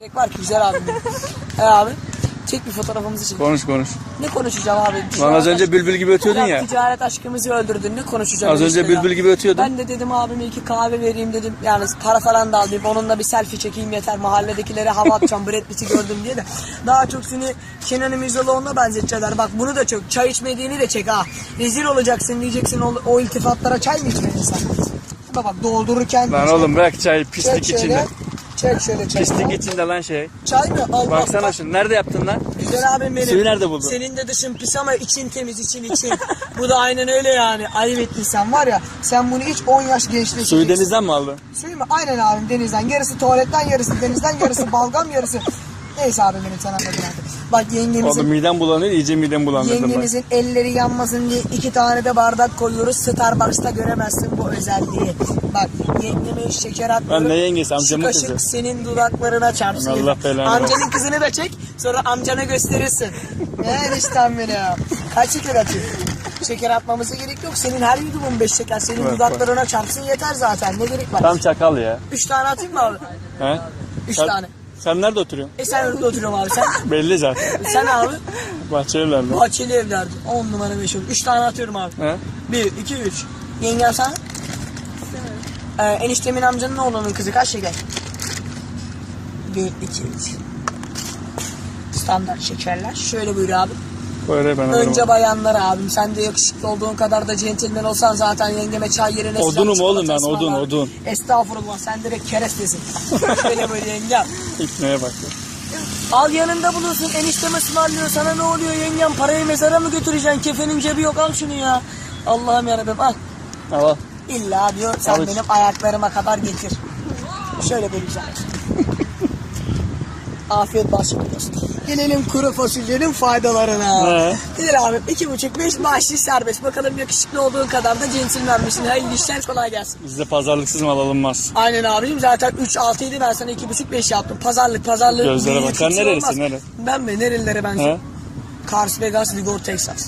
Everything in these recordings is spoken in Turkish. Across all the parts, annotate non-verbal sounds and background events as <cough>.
Gerek var ki güzel benim. <laughs> He abi. Çek bir fotoğrafımızı çek. Konuş konuş. Ne konuşacağım abi? Lan az önce bülbül gibi ötüyordun ya. Ticaret aşkımızı öldürdün. Ne konuşacağım? Az önce bülbül gibi ötüyordun. Ben de dedim abime iki kahve vereyim dedim. Yani para falan da alayım. Onunla bir selfie çekeyim yeter. Mahalledekilere hava atacağım. Brad Pitt'i gördüm diye de. Daha çok seni Kenan İmirzalıoğlu'na benzetecekler. Bak bunu da çok. Çay içmediğini de çek ha. Rezil olacaksın diyeceksin o, o iltifatlara çay mı içmedin sen? Bak doldururken. Lan oğlum bırak çay pislik Çek şöyle. içinde. Çek şöyle çay. Pislik içinde lan şey. Çay mı? Allah Baksana şunu. Nerede yaptın lan? Güzel abim benim. Suyu nerede buldun? Senin de dışın pis ama için temiz için için. Bu da aynen öyle yani. Ayıp ettin sen var ya. Sen bunu iç 10 yaş gençleşeceksin. Suyu denizden mi aldın? Suyu mu? Aynen abim denizden. Yarısı tuvaletten yarısı denizden yarısı balgam yarısı. Neyse abim benim sana artık. Bak yengemizin Oğlum midem bulanıyor. iyice midem bulandırdın bak. Yengemizin elleri yanmasın diye iki tane de bardak koyuyoruz. Starbucks'ta göremezsin bu özelliği. Bak yengeme şeker atmıyorum. Lan ne yengesi? Şu Amcamın kaşık kızı. senin dudaklarına çarpsın. Allah belanı Amcanın kızını da çek. Sonra amcana gösterirsin. Ne eniştem benim. Kaç şeker atayım? Şeker atmamıza gerek yok. Senin her yudumun beş şeker. Senin Bak, dudaklarına çarpsın yeter zaten. Ne gerek var? Tam çakal ya. Üç tane atayım mı abi? He? Üç Sen- tane. Sen nerede oturuyorsun? E sen orada oturuyorum abi sen. <laughs> Belli zaten. sen abi. Bahçeliler'de. Bahçeli evlerde. On numara beş olur. Üç tane atıyorum abi. He? Bir, iki, üç. Yengem sen? Ee, eniştemin amcanın oğlunun kızı kaç şeker? Bir, iki, üç. Standart şekerler. Şöyle buyur abi. Böyle ben. Önce bayanlar abim. Sen de yakışıklı olduğun kadar da centilmen olsan zaten yengeme çay yerine Odunum oğlum ben, odun, odun. Estağfurullah sen direkt kerestesin. <laughs> Şöyle böyle yengem. İpneye bak. Al yanında bulursun eniştem ısmarlıyor sana ne oluyor yengem parayı mezara mı götüreceksin kefenin cebi yok al şunu ya. Allah'ım yarabbim al. Al al. İlla diyor sen Al iç. benim ayaklarıma kadar getir. Şöyle güzel. Afiyet olsun. Gelelim kuru fasulyenin faydalarına. Gidelim abi iki buçuk beş bahşiş serbest. Bakalım yakışıklı olduğun kadar da centilmen misin? Hayırlı işler kolay gelsin. Bizde pazarlıksız mal alınmaz. Aynen abicim zaten 3 6 idi ben sana iki buçuk beş yaptım. Pazarlık pazarlık. Gözlere büyük bak. Sen kimse nerelisin, olmaz. nere? Ben mi? Nerelilere ben? He? Kars, Vegas, Ligor, Texas.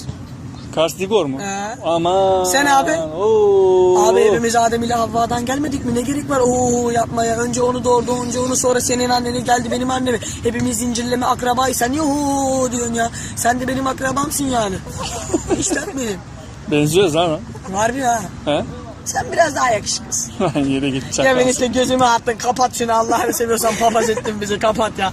Kars Digor mu? He. Aman. Sen abi? Oo. Abi evimiz Adem ile Havva'dan gelmedik mi? Ne gerek var oo yapmaya? Önce onu doğurdu, önce onu sonra senin anneni geldi benim annemi. Hepimiz zincirleme akrabayız. Sen niye huu diyorsun ya? Sen de benim akrabamsın yani. <laughs> işte benim. Benziyoruz ama. Var bir ha. He? Sen biraz daha yakışıklısın. <laughs> Yere git Ya çakal. ben işte gözümü attın kapat şunu Allah'ını seviyorsan papaz ettin bizi kapat ya.